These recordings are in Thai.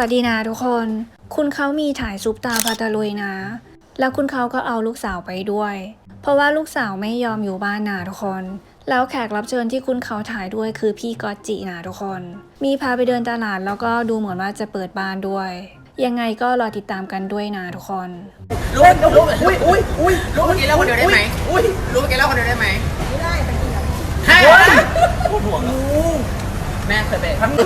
วัสดีนะทุกคน คุณเขามีถ่ายซุปตาพาตะลุยนะ แล้วคุณเขาก็เอาลูกสาวไปด้วย เพราะว่าลูกสาวไม่ยอมอยู่บ้านนะทุกคน แล้วแขกรับเชิญที่คุณเขาถ่ายด้วยคือพี่กอตจินะทุกคน มีพาไปเดินตลาดแล้วก็ดูเหมือนว่าจะเปิดบ้านด้วย ยังไงก็รอติดตามกันด้วยนะทุกคนลูกลูกอุ้ยอุ้ยอุ้ยลูกเมื่อกี้เล่าคนเดียวได้ไหมอุ้ยลูกเมื่อกี้เล่าคนเดียวได้ไหมไม่ได้ไปกินกับฮะปวดหัว แม่เคยไปทำ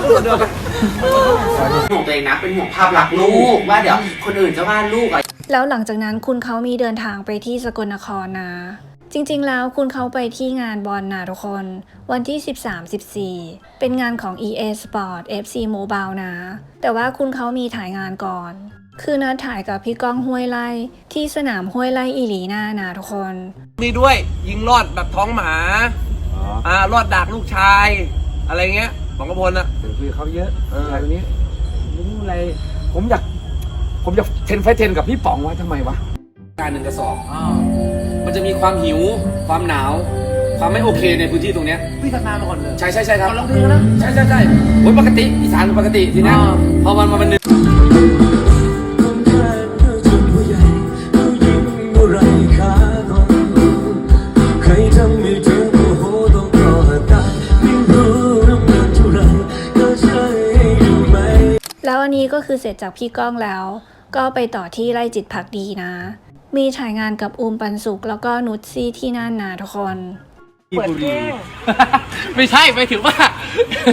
ห่วงตัวเองนะเป็นห่วงภาพลักษณ์ลูกว่าเดี๋ยวคนอื่นจะว่าลูกอะแล้วหลังจากนั้นคุณเขามีเดินทางไปที่สกลนครนะ จริงๆ แล้วคุณเขาไปที่งานบอลนะทุกคน วันที่ 13-14 เป็นงานของ EA Sport FC Mobile นะ แต่ว่าคุณเขามีถ่ายงานก่อน คือนัดถ่ายกับพี่ก้องห้วยไล่ที่สนามห้วยไล่อีหลีนานะทุกคนนี่ด้วยยิงรอดแบบท้องหมาอ่ารอดดักลูกชาย อะไรเงี้ย ของกระพลอะถึงคุยกับเขาเยอะชายคนนี้ไม่รู้อะไร ผมอยาก ผมอยากเทนไฟเทนกับพี่ป๋องไว้ทำไมวะ การหนึ่งกระสอบมันจะมีความหิว ความหนาว ความไม่โอเคในพื้นที่ตรงเนี้ยพี่ทักนานมาก่อนเลย ใช่ใช่ใช่ครับก่อนลงทุนนะ ใช่ใช่ใช่โอ้ยปกติอีสานปกติทีเนี้ยอ่าพอมันมาเป็น นนี้ก็คือเสร็จจากพี่ก้องแล้ว ก็ไปต่อที่ไร่จิตผักดีนะ มีถ่ายงานกับอูมปันสุกแล้วก็นุชซี่ที่นั่นนะทุกคนเปิดเพลงไม่ใช่ไปถึงว่า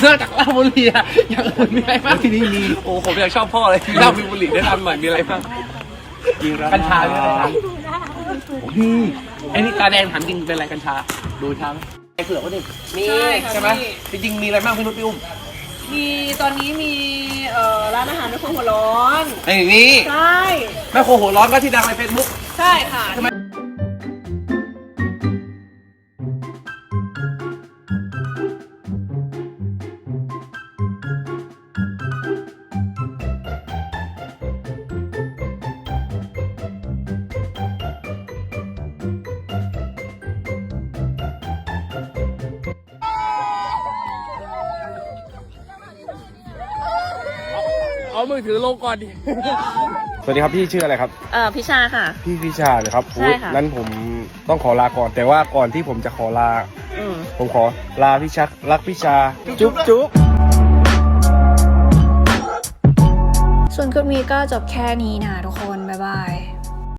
นอกจากเหล้าบุหรี่อะอย่างอื่นมีอะไรบ้างที่นี่มีโอ้ผมอยากชอบพ่อเลยเหล้ามีบุหรี่แนะนำหน่อยมีอะไรบ้างกัญชาด้วยกัญชาดีไอ้นี่ตาแดงถามจริงเป็นอะไรกัญชา ดูชาไหมไอ้เผือกก็ดิมีใช่ค่ะใช่ไหมพี่จริงๆมีอะไรบ้างพี่นุชพี่อุ้ม มีตอนนี้มีเอ่อร้านอาหารในครัวหัวร้อน ไอ้นี่ใช่ แม่โคหัวร้อนก็ที่ดังในเฟซบุ๊กใช่ค่ะ เอามือถือลงก่อนดิ สวัสดีครับพี่ชื่ออะไรครับ เอ่อพิชาค่ะ พี่พิชาเลยครับใช่ค่ะอุ๊ยนั้นผมต้องขอลาก่อน แต่ว่าก่อนที่ผมจะขอลา อืม ผมขอลาพี่ชักรักพี่ชา จุ๊บจุ๊บ ส่วนคลิปนี้ก็จบแค่นี้นะทุกคน